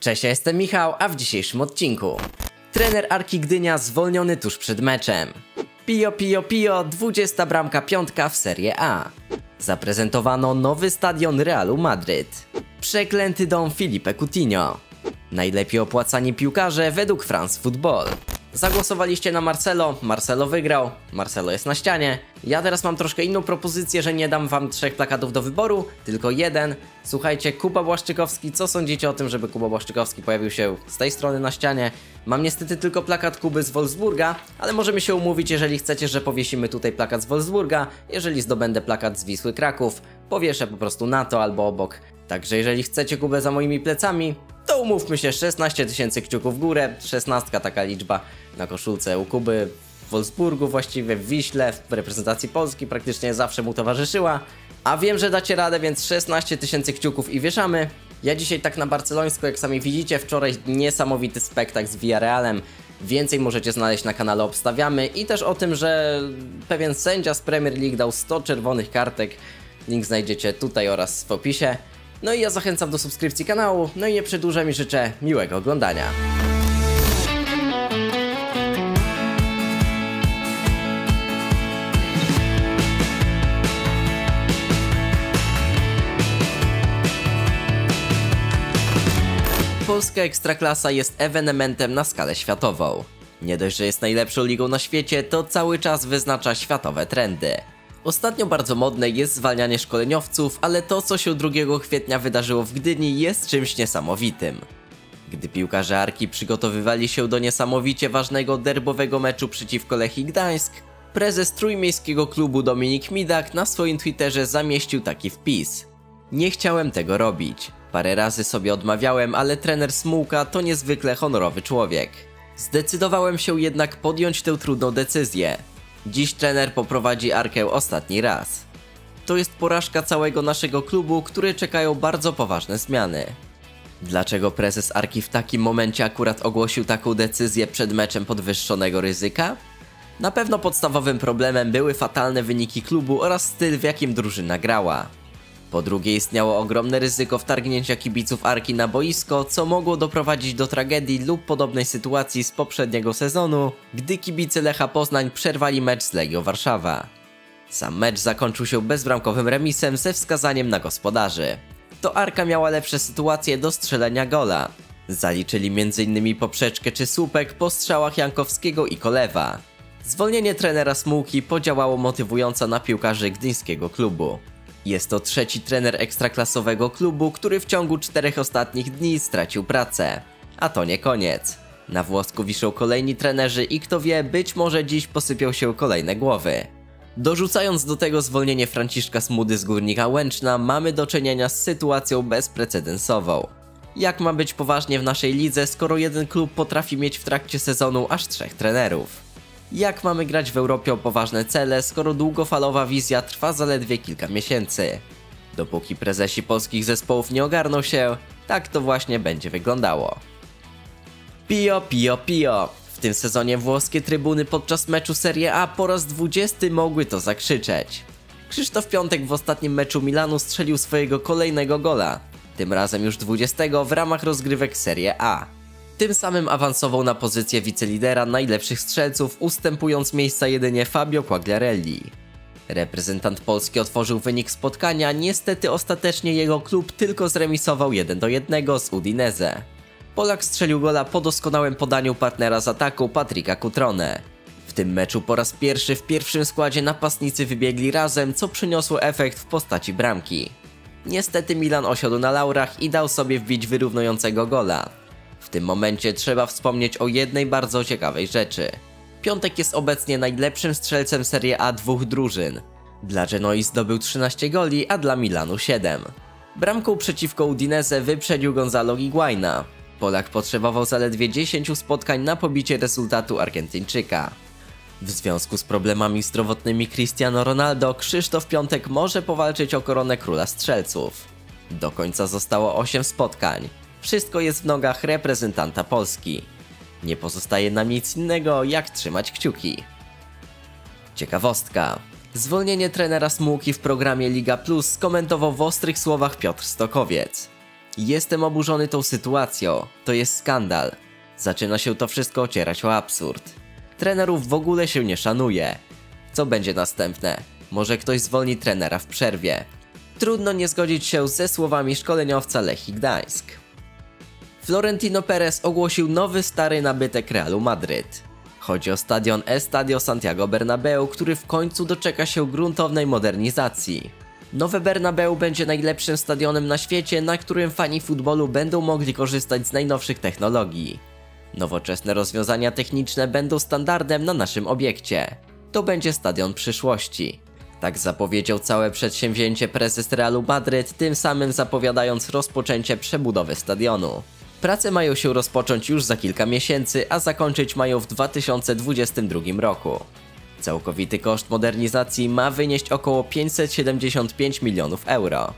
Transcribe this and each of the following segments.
Cześć, ja jestem Michał, a w dzisiejszym odcinku. Trener Arki Gdynia zwolniony tuż przed meczem. Pio Pio Pio, 20 bramka piątka w Serie A. Zaprezentowano nowy stadion Realu Madryt. Przeklęty dom Filipe Coutinho. Najlepiej opłacani piłkarze według France Football Zagłosowaliście na Marcelo, Marcelo wygrał, Marcelo jest na ścianie. Ja teraz mam troszkę inną propozycję, że nie dam wam trzech plakatów do wyboru, tylko jeden. Słuchajcie, Kuba Błaszczykowski, co sądzicie o tym, żeby Kuba Błaszczykowski pojawił się z tej strony na ścianie? Mam niestety tylko plakat Kuby z Wolfsburga, ale możemy się umówić, jeżeli chcecie, że powiesimy tutaj plakat z Wolfsburga. Jeżeli zdobędę plakat z Wisły Kraków, powieszę po prostu na to albo obok. Także jeżeli chcecie Kubę za moimi plecami, to umówmy się, 16 tysięcy kciuków w górę, 16 taka liczba na koszulce u Kuby w Wolfsburgu właściwie, w Wiśle, w reprezentacji Polski praktycznie zawsze mu towarzyszyła. A wiem, że dacie radę, więc 16 tysięcy kciuków i wieszamy. Ja dzisiaj tak na barcelońsku, jak sami widzicie, wczoraj niesamowity spektakl z Villarrealem. Więcej możecie znaleźć na kanale Obstawiamy i też o tym, że pewien sędzia z Premier League dał 100 czerwonych kartek. Link znajdziecie tutaj oraz w opisie. No i ja zachęcam do subskrypcji kanału, no i nie przedłużam i życzę miłego oglądania. Polska Ekstraklasa jest ewenementem na skalę światową. Nie dość, że jest najlepszą ligą na świecie, to cały czas wyznacza światowe trendy. Ostatnio bardzo modne jest zwalnianie szkoleniowców, ale to co się 2 kwietnia wydarzyło w Gdyni jest czymś niesamowitym. Gdy piłkarze Arki przygotowywali się do niesamowicie ważnego derbowego meczu przeciwko Lechii Gdańsk, prezes trójmiejskiego klubu Dominik Midak na swoim Twitterze zamieścił taki wpis. Nie chciałem tego robić. Parę razy sobie odmawiałem, ale trener Smułka to niezwykle honorowy człowiek. Zdecydowałem się jednak podjąć tę trudną decyzję. Dziś trener poprowadzi Arkę ostatni raz. To jest porażka całego naszego klubu, który czekają bardzo poważne zmiany. Dlaczego prezes Arki w takim momencie akurat ogłosił taką decyzję przed meczem podwyższonego ryzyka? Na pewno podstawowym problemem były fatalne wyniki klubu oraz styl w jakim drużyna grała. Po drugie istniało ogromne ryzyko wtargnięcia kibiców Arki na boisko, co mogło doprowadzić do tragedii lub podobnej sytuacji z poprzedniego sezonu, gdy kibice Lecha Poznań przerwali mecz z Legią Warszawa. Sam mecz zakończył się bezbramkowym remisem ze wskazaniem na gospodarzy. To Arka miała lepsze sytuacje do strzelenia gola. Zaliczyli m.in. poprzeczkę czy słupek po strzałach Jankowskiego i Kolewa. Zwolnienie trenera Smułki podziałało motywująco na piłkarzy gdyńskiego klubu. Jest to trzeci trener ekstraklasowego klubu, który w ciągu czterech ostatnich dni stracił pracę. A to nie koniec. Na włosku wiszą kolejni trenerzy i kto wie, być może dziś posypią się kolejne głowy. Dorzucając do tego zwolnienie Franciszka Smudy z Górnika Łęczna, mamy do czynienia z sytuacją bezprecedensową. Jak ma być poważnie w naszej lidze, skoro jeden klub potrafi mieć w trakcie sezonu aż trzech trenerów? Jak mamy grać w Europie o poważne cele, skoro długofalowa wizja trwa zaledwie kilka miesięcy? Dopóki prezesi polskich zespołów nie ogarną się, tak to właśnie będzie wyglądało. Pio, pio, pio. W tym sezonie włoskie trybuny podczas meczu Serie A po raz 20 mogły to zakrzyczeć. Krzysztof Piątek w ostatnim meczu Milanu strzelił swojego kolejnego gola, tym razem już 20 w ramach rozgrywek Serie A. Tym samym awansował na pozycję wicelidera najlepszych strzelców, ustępując miejsca jedynie Fabio Quagliarelli. Reprezentant Polski otworzył wynik spotkania, niestety ostatecznie jego klub tylko zremisował 1 do 1 z Udinese. Polak strzelił gola po doskonałym podaniu partnera z ataku Patryka Cutrone. W tym meczu po raz pierwszy w pierwszym składzie napastnicy wybiegli razem, co przyniosło efekt w postaci bramki. Niestety Milan osiadł na laurach i dał sobie wbić wyrównującego gola. W tym momencie trzeba wspomnieć o jednej bardzo ciekawej rzeczy. Piątek jest obecnie najlepszym strzelcem Serie A dwóch drużyn. Dla Genoi zdobył 13 goli, a dla Milanu 7. Bramką przeciwko Udinese wyprzedził Gonzalo Higuaina. Polak potrzebował zaledwie 10 spotkań na pobicie rezultatu Argentyńczyka. W związku z problemami zdrowotnymi Cristiano Ronaldo, Krzysztof Piątek może powalczyć o koronę króla strzelców. Do końca zostało 8 spotkań. Wszystko jest w nogach reprezentanta Polski. Nie pozostaje nam nic innego, jak trzymać kciuki. Ciekawostka. Zwolnienie trenera Smułki w programie Liga Plus skomentował w ostrych słowach Piotr Stokowiec. Jestem oburzony tą sytuacją. To jest skandal. Zaczyna się to wszystko ocierać o absurd. Trenerów w ogóle się nie szanuje. Co będzie następne? Może ktoś zwolni trenera w przerwie. Trudno nie zgodzić się ze słowami szkoleniowca Lechii Gdańsk. Florentino Perez ogłosił nowy stary nabytek Realu Madryt. Chodzi o stadion Estadio Santiago Bernabeu, który w końcu doczeka się gruntownej modernizacji. Nowe Bernabeu będzie najlepszym stadionem na świecie, na którym fani futbolu będą mogli korzystać z najnowszych technologii. Nowoczesne rozwiązania techniczne będą standardem na naszym obiekcie. To będzie stadion przyszłości. Tak zapowiedział całe przedsięwzięcie prezes Realu Madryt, tym samym zapowiadając rozpoczęcie przebudowy stadionu. Prace mają się rozpocząć już za kilka miesięcy, a zakończyć mają w 2022 roku. Całkowity koszt modernizacji ma wynieść około 575 milionów euro.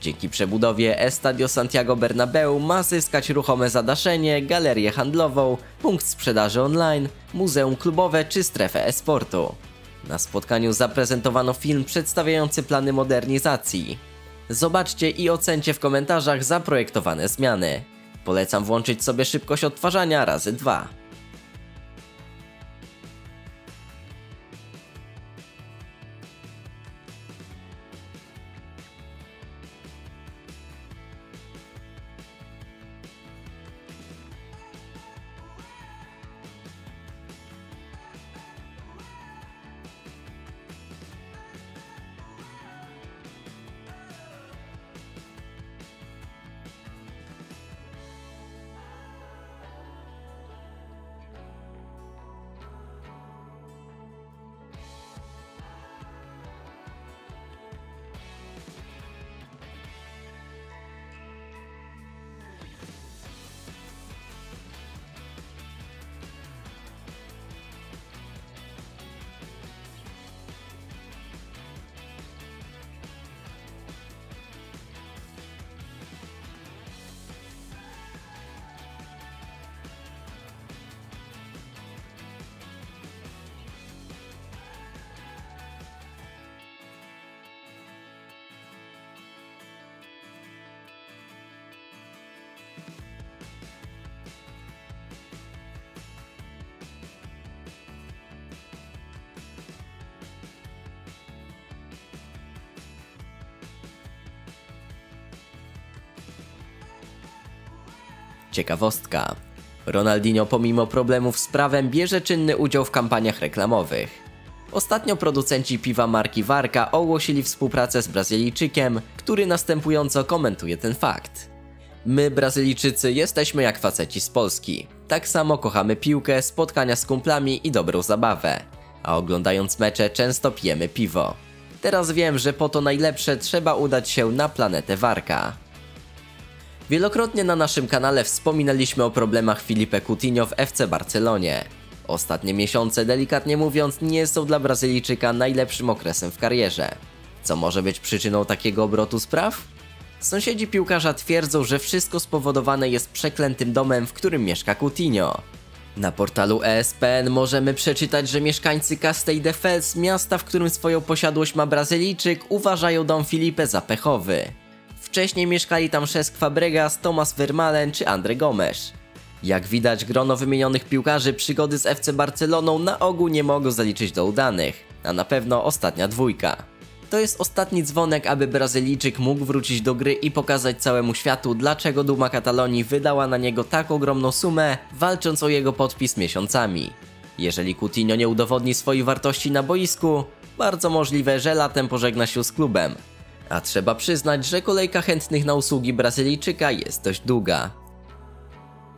Dzięki przebudowie Estadio Santiago Bernabeu ma zyskać ruchome zadaszenie, galerię handlową, punkt sprzedaży online, muzeum klubowe czy strefę e-sportu. Na spotkaniu zaprezentowano film przedstawiający plany modernizacji. Zobaczcie i ocencie w komentarzach zaprojektowane zmiany. Polecam włączyć sobie szybkość odtwarzania razy 2. Ciekawostka. Ronaldinho pomimo problemów z prawem bierze czynny udział w kampaniach reklamowych. Ostatnio producenci piwa marki Warka ogłosili współpracę z Brazylijczykiem, który następująco komentuje ten fakt. My, Brazylijczycy, jesteśmy jak faceci z Polski. Tak samo kochamy piłkę, spotkania z kumplami i dobrą zabawę. A oglądając mecze często pijemy piwo. Teraz wiem, że po to najlepsze trzeba udać się na planetę Warka. Wielokrotnie na naszym kanale wspominaliśmy o problemach Filipe Coutinho w FC Barcelonie. Ostatnie miesiące, delikatnie mówiąc, nie są dla Brazylijczyka najlepszym okresem w karierze. Co może być przyczyną takiego obrotu spraw? Sąsiedzi piłkarza twierdzą, że wszystko spowodowane jest przeklętym domem, w którym mieszka Coutinho. Na portalu ESPN możemy przeczytać, że mieszkańcy Castell de Fels, miasta, w którym swoją posiadłość ma Brazylijczyk, uważają dom Filipe za pechowy. Wcześniej mieszkali tam Cesc Fabregas, Thomas Vermaelen czy Andre Gomes. Jak widać, grono wymienionych piłkarzy przygody z FC Barceloną na ogół nie mogą zaliczyć do udanych, a na pewno ostatnia dwójka. To jest ostatni dzwonek, aby Brazylijczyk mógł wrócić do gry i pokazać całemu światu, dlaczego Duma Katalonii wydała na niego tak ogromną sumę, walcząc o jego podpis miesiącami. Jeżeli Coutinho nie udowodni swojej wartości na boisku, bardzo możliwe, że latem pożegna się z klubem. A trzeba przyznać, że kolejka chętnych na usługi Brazylijczyka jest dość długa.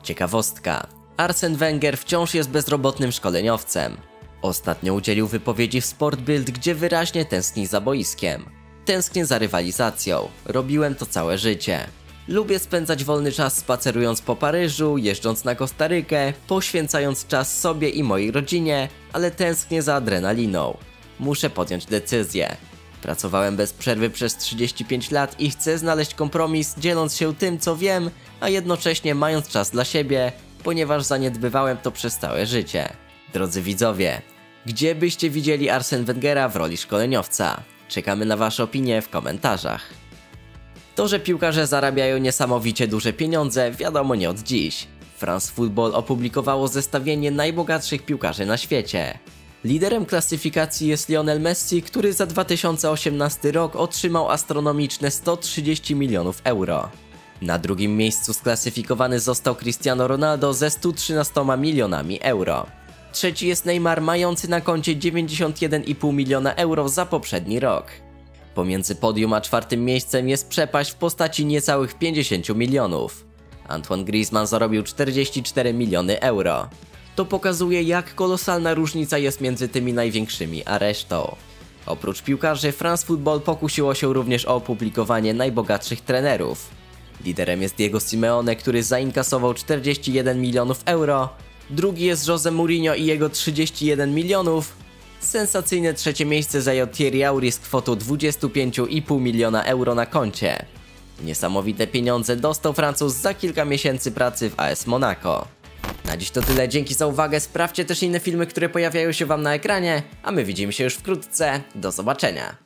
Ciekawostka. Arsen Wenger wciąż jest bezrobotnym szkoleniowcem. Ostatnio udzielił wypowiedzi w Sportbild, gdzie wyraźnie tęskni za boiskiem. Tęsknię za rywalizacją. Robiłem to całe życie. Lubię spędzać wolny czas spacerując po Paryżu, jeżdżąc na Kostarykę, poświęcając czas sobie i mojej rodzinie, ale tęsknię za adrenaliną. Muszę podjąć decyzję. Pracowałem bez przerwy przez 35 lat i chcę znaleźć kompromis, dzieląc się tym, co wiem, a jednocześnie mając czas dla siebie, ponieważ zaniedbywałem to przez całe życie. Drodzy widzowie, gdzie byście widzieli Arsen Wengera w roli szkoleniowca? Czekamy na Wasze opinie w komentarzach. To, że piłkarze zarabiają niesamowicie duże pieniądze, wiadomo nie od dziś. France Football opublikowało zestawienie najbogatszych piłkarzy na świecie. Liderem klasyfikacji jest Lionel Messi, który za 2018 rok otrzymał astronomiczne 130 milionów euro. Na drugim miejscu sklasyfikowany został Cristiano Ronaldo ze 113 milionami euro. Trzeci jest Neymar mający na koncie 91,5 miliona euro za poprzedni rok. Pomiędzy podium a czwartym miejscem jest przepaść w postaci niecałych 50 milionów. Antoine Griezmann zarobił 44 miliony euro. To pokazuje jak kolosalna różnica jest między tymi największymi a resztą. Oprócz piłkarzy France Football pokusiło się również o opublikowanie najbogatszych trenerów. Liderem jest Diego Simeone, który zainkasował 41 milionów euro. Drugi jest Jose Mourinho i jego 31 milionów. Sensacyjne trzecie miejsce zajął Thierry Auri z kwotą 25,5 miliona euro na koncie. Niesamowite pieniądze dostał Francuz za kilka miesięcy pracy w AS Monaco. Na dziś to tyle, dzięki za uwagę, sprawdźcie też inne filmy, które pojawiają się wam na ekranie, a my widzimy się już wkrótce, do zobaczenia.